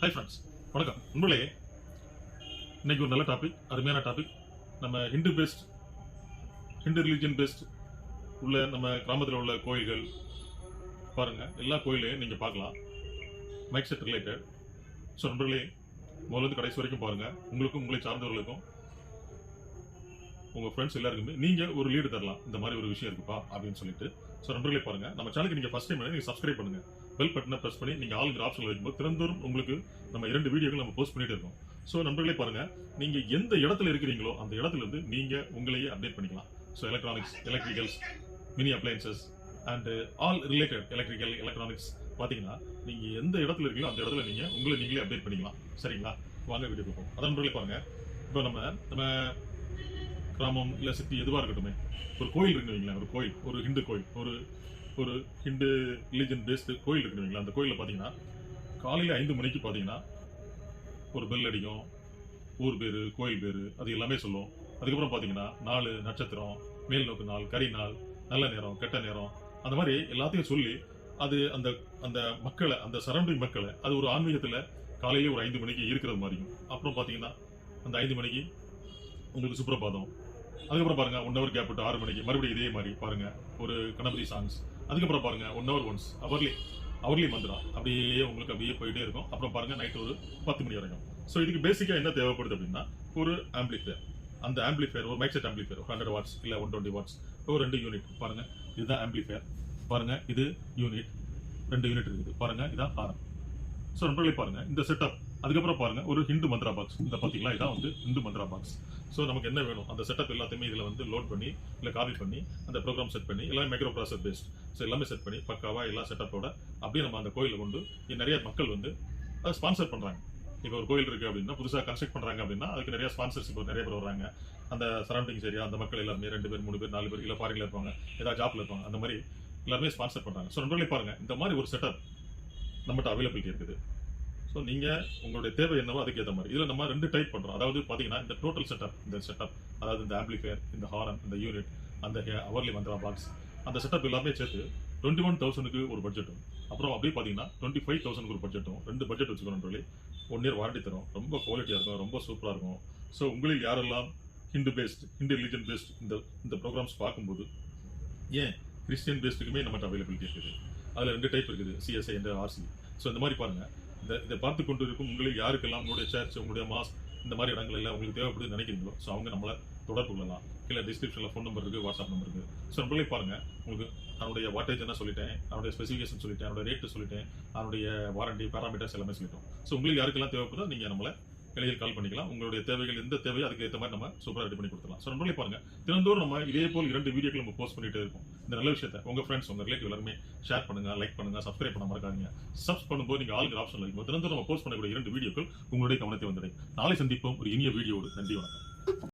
Hi friends வணக்கம். நண்பர்களே இன்னைக்கு ஒரு நல்ல டாபிக் அருமையான டாபிக் நம்ம Hindu based Hindu religion based உள்ள நம்ம கிராமத்தில் உள்ள கோயில்கள் பாருங்கள் எல்லா கோயிலையும் நீங்கள் பார்க்கலாம். மைக் செட் ரிலேட்டட் ஸோ நண்பர்களே முதல்ல கடைசி வரைக்கும் பாருங்கள் உங்களுக்கும் உங்களை சார்ந்தவர்களுக்கும் உங்கள் ஃப்ரெண்ட்ஸ் எல்லாருக்குமே நீங்கள் ஒரு லீடு தரலாம். இந்த மாதிரி ஒரு விஷயம் இருக்குப்பா அப்படின்னு சொல்லிட்டு. ஸோ நண்பர்களே பாருங்க நம்ம சேனலுக்கு நீங்கள் ஃபஸ்ட் டைம் நீங்கள் சப்ஸ்கிரைப் பண்ணுங்க. பெல் பட்டனை ப்ரெஸ் பண்ணி நீங்கள் ஆளுங்கிற ஆப்ஷன் வைக்கும்போது திறந்தோறும் உங்களுக்கு நம்ம இரண்டு வீடியோக்கள் நம்ம போஸ்ட் பண்ணிட்டு இருக்கோம். ஸோ நண்பர்களே பாருங்க நீங்கள் எந்த இடத்துல இருக்கிறீங்களோ அந்த இடத்துல இருந்து நீங்கள் உங்களையே அப்டேட் பண்ணிக்கலாம். So electronics electricals mini appliances and all related electrical electronics பார்த்தீங்கன்னா நீங்கள் எந்த இடத்துல இருக்கீங்களோ அந்த இடத்துல நீங்கள் உங்களை நீங்களே அப்டேட் பண்ணிக்கலாம். சரிங்களா? வாங்க வீடியோ பார்ப்போம் அதான் நண்பர்களே பாருங்கள் இப்போ நம்ம நம்ம கிராமம் இல்லை சிட்டி எதுவாக இருக்கட்டுமே. ஒரு கோயில் இருக்குன்னு வைங்களேன் ஒரு கோயில் ஒரு ஹிந்து கோயில் ஒரு ஒரு ஹிந்து ரிலீஜன் பேஸ்டு கோயில் இருக்குன்னு அந்த கோயிலில் பார்த்தீங்கன்னா காலையில் ஐந்து மணிக்கு பார்த்தீங்கன்னா ஒரு பெல் அடிக்கும் ஊர் பேர் கோயில் பேர் அது எல்லாமே சொல்லுவோம் அதுக்கப்புறம் பார்த்தீங்கன்னா நாலு நட்சத்திரம் மேல் நோக்கு நாள் கரி நாள் நல்ல நேரம் கெட்ட நேரம் அந்த மாதிரி எல்லாத்தையும் சொல்லி அது அந்த அந்த மக்களை அந்த சரௌண்டிங் மக்களை அது ஒரு ஆன்மீகத்தில் காலையிலே ஒரு ஐந்து மணிக்கு இருக்கிறது மாதிரியும். அப்புறம் பார்த்தீங்கன்னா அந்த ஐந்து மணிக்கு உங்களுக்கு சுப்பிரபாதம் அதுக்கப்புறம் பாருங்க ஒன் ஹவர் கேப் விட்டு ஆறு மணிக்கு மறுபடியும் இதே மாதிரி பாருங்க ஒரு கணபதி சாங்ஸ் அதுக்கப்புறம் பாருங்க one hour once hourly hourly மந்திரம் அப்படியே உங்களுக்கு அப்படியே போயிட்டே இருக்கும். அப்புறம் பாருங்க நைட் ஒரு பத்து மணி வரைக்கும். ஸோ இதுக்கு பேசிக்காக என்ன தேவைப்படுது அப்படின்னா ஒரு ஆம்பிளிஃபயர் அந்த ஆம்பிளிஃபயர் ஒரு mic set amplifier hundred watts இல்லை ஒன் டுவெண்ட்டி வாட்ஸ் ஒரு ரெண்டு யூனிட் பாருங்க இதுதான் ஆம்பிளிஃபயர் பாருங்க இது யூனிட் ரெண்டு யூனிட் இருக்குது. பாருங்க இதான் ஆரம். ஸோ நண்பர்களே பாருங்க இந்த செட்டப் அதுக்கப்புறம் பாருங்க ஒரு ஹிந்து மந்த்ரா பாக்ஸ் இந்த பார்த்தீங்களா? இதான் வந்து ஹிந்து மந்த்ரா பாக்ஸ் ஸோ நமக்கு என்ன வேணும்? அந்த செட்டப் எல்லாத்தையுமே இதில் வந்து லோட் பண்ணி இல்லை காப்பி பண்ணி அந்த ப்ரோக்ராம் செட் பண்ணி எல்லாமே மைக்ரோ ப்ராசர் பேஸ்ட் ஸோ எல்லாமே செட் பண்ணி பக்காவா எல்லா செட்டப்போட அப்படியே நம்ம அந்த கோயிலில் கொண்டு நிறைய மக்கள் வந்து அதை ஸ்பான்சர் பண்ணுறாங்க இப்போ ஒரு கோயில் இருக்குது அப்படின்னா புதுசாக கன்ஸ்ட்ரக்ட் பண்ணுறாங்க அப்படின்னா அதுக்கு நிறைய ஸ்பான்சர்ஷிப் நிறைய பேர் வர்றாங்க. அந்த சரௌண்டிங்ஸ் ஏரியா அந்த மக்கள் எல்லாருமே ரெண்டு பேர் மூணு பேர் நாலு பேர் இல்லை ஃபாரின்ல இருப்பாங்க ஏதாவது ஜாப்ல இருப்பாங்க அந்த மாதிரி எல்லாருமே ஸ்பான்சர் பண்ணுறாங்க ஸோ நண்பர்களே பாருங்கள் இந்த மாதிரி ஒரு செட்டப் நம்மகிட்ட அவைலபிலிட்டி இருக்குது. ஸோ நீங்கள் உங்களுடைய தேவை என்னவோ அதுக்கேற்ற மாதிரி. இதில் நம்ம ரெண்டு டைப் பண்ணுறோம் அதாவது பார்த்தீங்கன்னா இந்த டோட்டல் செட்டப் இந்த செட்டப் அதாவது இந்த ஆம்பிளிஃபையர் இந்த ஹாரன் இந்த யூனிட் அந்த அவர்லி மந்த்ரா பாக்ஸ் அந்த செட்டப் எல்லாமே சேர்த்து டுவெண்ட்டி ஒன் தௌசண்ட்க்கு ஒரு பட்ஜெட்டும் அப்புறம் அப்படியே பார்த்தீங்கன்னா டுவெண்ட்டி ஃபைவ் தௌசண்ட்க்கு ஒரு பட்ஜெட்டும் ரெண்டு பட்ஜெட் வச்சுக்கணும் சொல்லி ஒன் இயர் வாரண்டி தரும். ரொம்ப குவாலிட்டியாக இருக்கும் ரொம்ப சூப்பராக இருக்கும். ஸோ உங்களில் யாரெல்லாம் Hindu based Hindu religion based இந்த இந்த ப்ரோக்ராம்ஸ் பார்க்கும்போது ஏன் கிறிஸ்டியன் பேஸ்டுக்குமே நம்மகிட்ட அவைலபிலிட்டி இருக்குது? அதில் ரெண்டு டைப் இருக்குது சிஎஸ்ஐ என்ற ஆர்சி ஸோ இந்த மாதிரி பாருங்கள் இந்த இதை பார்த்து கொண்டு இருக்கும் உங்களுக்கு யாருக்கெல்லாம் உங்களுடைய சர்ச் உங்களுடைய மாஸ் இந்த மாதிரி இடங்கள் எல்லாம் உங்களுக்கு தேவைப்படுது நினைக்கிறீங்களோ ஸோ அவங்க நம்மளை தொடர்பு கொள்ளலாம். கீழே டிஸ்கிரிப்ஷனில் ஃபோன் நம்பர் இருக்குது வாட்ஸ்அப் நம்பர் இருக்குது ஸோ நம்மளே பாருங்கள் உங்களுக்கு அவனுடைய வாட்டேஜ் என்ன சொல்லிட்டேன் அவனுடைய ஸ்பெசிஃபிகேஷன் சொல்லிட்டேன் அவனுடைய ரேட்டு சொல்லிட்டேன் அவனுடைய வாரண்டி பேராமீட்டர்ஸ் எல்லாமே சொல்லிட்டோம். ஸோ உங்களுக்கு யாருக்கெல்லாம் தேவைப்படுதோ நீங்கள் நம்மளை எளிதில் கால் பண்ணிக்கலாம். உங்களுடைய தேவைகள் எந்த தேவையோ அதுக்கு ஏற்ற மாதிரி நம்ம சூப்பராக ரெடி பண்ணி கொடுத்துலாம் ஸோ நம்மளே பாருங்க. தினந்தோறும் நம்ம இதே போல் இரண்டு வீடியோக்கள் நம்ம போஸ்ட் பண்ணிட்டே இருக்கும் இந்த நல்ல விஷயத்தை உங்க ஃப்ரெண்ட்ஸ் உங்க ரிலேட்டிவ் எல்லாருமே ஷேர் பண்ணுங்க லைக் பண்ணுங்க சப்ஸ்கிரைப் பண்ண மறக்காதீங்க. சப்ஸ் பண்ணும்போது நீங்க ஆளுங்க ஆப்ஷன் இருக்கும். தினந்தோறும் நம்ம போஸ்ட் பண்ணக்கூடிய இரண்டு வீடியோக்கள் உங்களுடைய கவனத்தை வந்துடும் நாளை சந்திப்போம். ஒரு இனிய வீடியோடு நன்றி வணக்கம்.